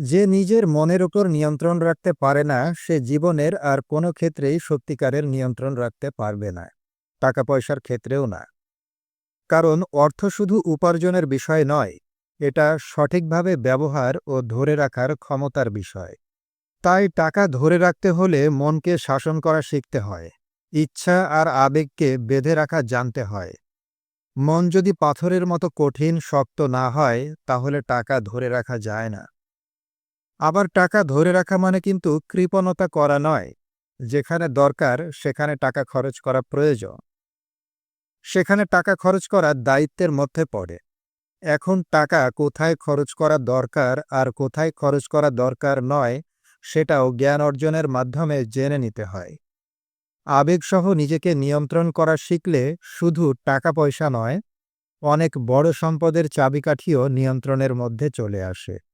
যে নিজের মনের উপর নিয়ন্ত্রণ রাখতে পারে না, সে জীবনের আর কোনো ক্ষেত্রেই সত্যিকারের নিয়ন্ত্রণ রাখতে পারবে না টাকা পয়সার ক্ষেত্রেও না। কারণ অর্থ শুধু উপার্জনের বিষয় নয়, এটা সঠিকভাবে ব্যবহার ও ধরে রাখার ক্ষমতার বিষয়। তাই টাকা ধরে রাখতে হলে মনকে শাসন করা শিখতে হয়, ইচ্ছা আর আবেগকে বেঁধে রাখা জানতে হয়। মন যদি পাথরের মতো কঠিন, শক্ত না হয়, তাহলে টাকা ধরে রাখা যায় না। আবার টাকা ধরে রাখা মানে কিন্তু কৃপণতা করা নয়। যেখানে দরকার, সেখানে টাকা খরচ করা প্রয়োজন। সেখানে টাকা খরচ করা দায়িত্বের মধ্যে পড়ে। এখন টাকা কোথায় খরচ করা দরকার আর কোথায় খরচ করা দরকার নয়, সেটাও জ্ঞান অর্জনের মাধ্যমে জেনে নিতে হয়। আবেগসহ নিজেকে নিয়ন্ত্রণ করা শিখলে শুধু টাকা পয়সা নয়, অনেক বড় সম্পদের চাবিকাঠিও নিয়ন্ত্রণের মধ্যে চলে আসে।